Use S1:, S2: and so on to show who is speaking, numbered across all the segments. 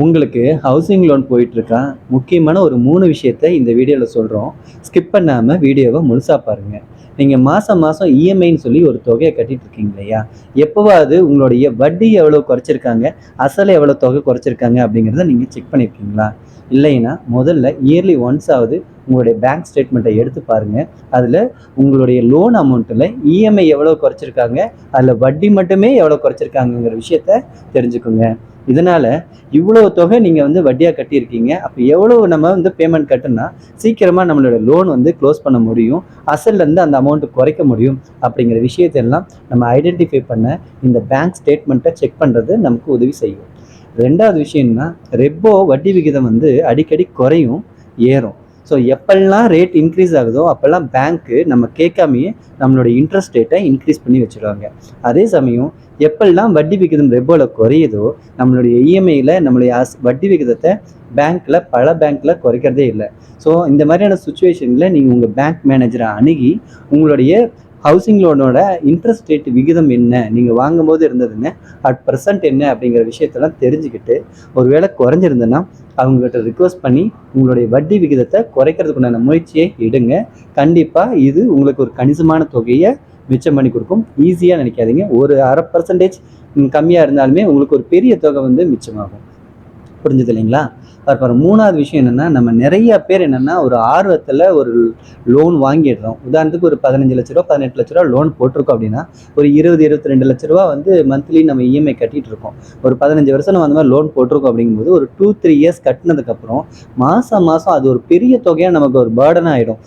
S1: உங்களுக்கு housing loan போயிட்டுருக்கா? முக்கியமான ஒரு மூணு விஷயத்த இந்த வீடியோவில் சொல்கிறோம் ஸ்கிப் பண்ணாமல் வீடியோவை முழுசாக பாருங்கள் நீங்கள் மாதம் மாதம் இஎம்ஐன்னு சொல்லி ஒரு தொகையை கட்டிட்டு இருக்கீங்க இல்லையா? எப்போவாவது உங்களுடைய வட்டி எவ்வளோ குறைச்சிருக்காங்க? அசல் எவ்வளோ தொகை குறைச்சிருக்காங்க அப்படிங்கிறத நீங்கள் செக் பண்ணியிருக்கீங்களா இல்லைன்னா முதல்ல இயர்லி ஒன்ஸ் ஆகுது உங்களுடைய பேங்க் ஸ்டேட்மெண்ட்டை எடுத்து பாருங்கள் அதில் உங்களுடைய லோன் அமௌண்ட்டில் இஎம்ஐ எவ்வளோ குறைச்சிருக்காங்க? அதில் வட்டி மட்டுமே எவ்வளோ குறைச்சிருக்காங்கங்கிற விஷயத்த தெரிஞ்சுக்கோங்க. இதனால் இவ்வளோ தொகை நீங்கள் வந்து வட்டியாக கட்டியிருக்கீங்க. அப்போ எவ்வளோ நம்ம வந்து பேமெண்ட் கட்டுனா சீக்கிரமாக நம்மளோட லோன் வந்து க்ளோஸ் பண்ண முடியும். அசல்லேருந்து அந்த அமௌண்ட்டு குறைக்க முடியும் அப்படிங்கிற விஷயத்தெல்லாம் நம்ம ஐடென்டிஃபை பண்ண இந்த பேங்க் ஸ்டேட்மெண்ட்டை செக் பண்ணுறது நமக்கு உதவி செய்யும். ரெண்டாவது விஷயம்னா ரெப்போ வட்டி விகிதம் வந்து அடிக்கடி குறையும் ஏறும். ஸோ எப்பெல்லாம் ரேட் இன்க்ரீஸ் ஆகுதோ அப்போல்லாம் பேங்க்கு நம்ம கேட்காமையே நம்மளோட இன்ட்ரெஸ்ட் ரேட்டை இன்க்ரீஸ் பண்ணி வச்சுருவாங்க. அதே சமயம் எப்பெல்லாம் வட்டி விகிதம் ரெப்போவில் குறையுதோ நம்மளுடைய இஎம்ஐயில் நம்மளுடைய அஸ் வட்டி விகிதத்தை பேங்க்கில் பல பேங்க்கில் குறைக்கிறதே இல்லை. ஸோ இந்த மாதிரியான சுச்சுவேஷனில் நீங்கள் உங்கள் பேங்க் மேனேஜரை அணுகி உங்களுடைய ஹவுசிங் லோனோட இன்ட்ரெஸ்ட் ரேட் விகிதம் என்ன? நீங்கள் வாங்கும்போது இருந்ததுங்க. அட் ப்ரெசன்ட் என்ன அப்படிங்கிற விஷயத்தெல்லாம் தெரிஞ்சுக்கிட்டு ஒருவேளை குறைஞ்சிருந்ததுன்னா அவங்ககிட்ட ரிக்வஸ்ட் பண்ணி உங்களுடைய வட்டி விகிதத்தை குறைக்கிறதுக்குண்டான முயற்சியை எடுங்க. கண்டிப்பாக இது உங்களுக்கு ஒரு கணிசமான தொகையை மிச்சம் பண்ணி கொடுக்கும். ஈஸியாக நினைக்காதீங்க. ஒரு அரை பர்சன்டேஜ் கம்மியாக இருந்தாலுமே உங்களுக்கு ஒரு பெரிய தொகை வந்து மிச்சமாகும். புரிஞ்சது இல்லைங்களா? அப்புறம் மூணாவது விஷயம் என்னென்னா நம்ம நிறைய பேர் என்னென்னா ஒரு ஆர்வத்தில் ஒரு லோன் வாங்கிடுறோம். உதாரணத்துக்கு ஒரு பதினஞ்சு லட்ச ரூபா பதினெட்டு லட்ச ரூபா லோன் போட்டிருக்கோம் அப்படின்னா ஒரு இருபது இருபத்தி ரெண்டு லட்ச ரூபா வந்து மந்த்லி நம்ம இஎம்ஐ கட்டிட்டு இருக்கோம். ஒரு பதினஞ்சு வருஷம் நம்ம அந்த மாதிரி லோன் போட்டிருக்கோம் அப்படிங்கும்போது ஒரு டூ த்ரீ இயர்ஸ் கட்டினதுக்கப்புறம் மாதம் மாதம் அது ஒரு பெரிய தொகையாக நமக்கு ஒரு பேர்டன் ஆகிடும்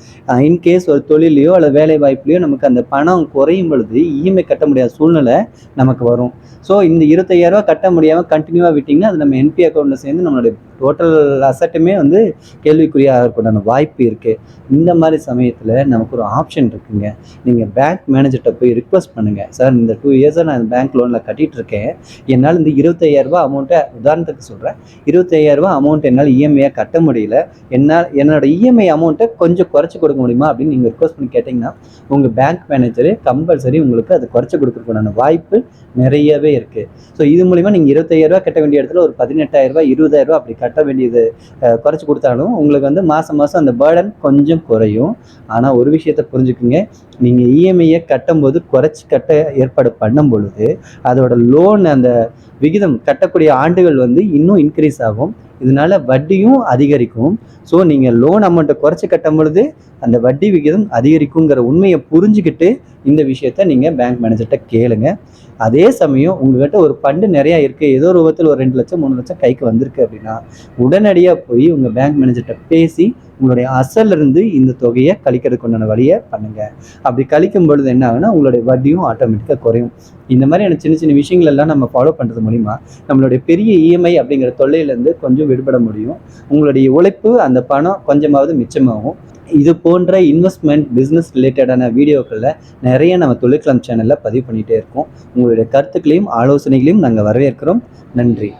S1: இன்கேஸ் ஒரு தொழிலையோ அல்லது வேலை வாய்ப்புலையோ நமக்கு அந்த பணம் குறையும் பொழுது இஎம்ஐ கட்ட முடியாத சூழ்நிலை நமக்கு வரும். ஸோ இந்த இருபத்தையாயிரரூவா கட்ட முடியாமல் கண்டினியூவாக விட்டிங்கன்னா அது நம்ம என்பி அக்கௌண்ட்டில் சேர்ந்து நம்மளுடைய டோட்டல் அசட்டுமே வந்து கேள்விக்குறியாக கேள்விக்குறியாகிறதுக்கான வாய்ப்பு இருக்குது இந்த மாதிரி சமயத்தில் நமக்கு ஒரு ஆப்ஷன் இருக்குங்க. நீங்கள் பேங்க் மேனேஜர்கிட்ட போய் ரிக்வஸ்ட் பண்ணுங்கள் சார் இந்த டூ இயர்ஸாக நான் பேங்க் லோனில் கட்டிகிட்டு இருக்கேன். என்னால் இந்த இருபத்தையாயிரரூபா அமௌண்ட்டை உதாரணத்துக்கு சொல்கிறேன் இருபத்தையாயிரரூபா அமௌண்ட் என்னால் இஎம்ஐயாக கட்ட முடியல. என்னால் என்னோட இஎம்ஐ அமௌண்ட்டை கொஞ்சம் குறைச்சி கொடுக்க முடியுமா அப்படின்னு நீங்கள் ரிக்வஸ்ட் பண்ணி கேட்டிங்கன்னா உங்கள் பேங்க் மேனேஜரு கம்பல்சரி உங்களுக்கு அதை குறைச்சி கொடுக்கறதுக்கான வாய்ப்பு நிறையவே இருக்குது ஸோ இது மூலிமா நீங்கள் இருபத்தையாயிரரூபா கட்ட வேண்டிய இடத்துல ஒரு பதினெட்டாயிரரூபா இருபதாயிரரூபா அப்படி கட்ட வேண்டியது குறைச்சி கொடுத்தாலும் உங்களுக்கு வந்து மாதம் மாதம் அந்த பேர்டன் கொஞ்சம் குறையும். ஆனால் ஒரு விஷயத்த புரிஞ்சுக்குங்க. நீங்கள் இஎம்ஐயை கட்டும்போது குறைச்சி கட்ட ஏற்பாடு பண்ணும் பொழுது அதோட லோன் அந்த விகிதம் கட்டக்கூடிய ஆண்டுகள் வந்து இன்னும் இன்க்ரீஸ் ஆகும். இதனால வட்டியும் அதிகரிக்கும். ஸோ நீங்கள் லோன் அமௌண்ட்டை குறைச்சி கட்டும் பொழுது அந்த வட்டி விகிதம் அதிகரிக்குங்கிற உண்மையை புரிஞ்சுக்கிட்டு இந்த விஷயத்த நீங்கள் பேங்க் மேனேஜர்கிட்ட கேளுங்க. அதே சமயம் உங்ககிட்ட ஒரு ஃபண்டு நிறையா இருக்குது ஏதோ ஒரு விதத்தில் ஒரு ரெண்டு லட்சம் மூணு லட்சம் கைக்கு வந்திருக்கு அப்படின்னா உடனடியாக போய் உங்கள் பேங்க் மேனேஜர்கிட்ட பேசி உங்களுடைய அசல்ல இருந்து இந்த தொகையை கழிக்கிறதுக்கு உண்டான வழியை பண்ணுங்க. அப்படி கழிக்கும் பொழுது என்ன ஆகுனா உங்களுடைய வட்டியும் ஆட்டோமேட்டிக்காக குறையும். இந்த மாதிரியான சின்ன சின்ன விஷயங்கள் எல்லாம் நம்ம ஃபாலோ பண்ணுறது மூலிமா நம்மளுடைய பெரிய இஎம்ஐ அப்படிங்கிற தொல்லையிலேருந்து கொஞ்சம் விடுபட முடியும். உங்களுடைய உழைப்பு அந்த பணம் கொஞ்சமாவது மிச்சமாகும். இது போன்ற இன்வெஸ்ட்மெண்ட் பிஸ்னஸ் ரிலேட்டடான வீடியோக்களில் நிறைய நம்ம தொழிற்கிழமை சேனலில் பதிவு பண்ணிகிட்டே இருக்கோம். உங்களுடைய கருத்துக்களையும் ஆலோசனைகளையும் நாங்கள் வரவேற்கிறோம். நன்றி.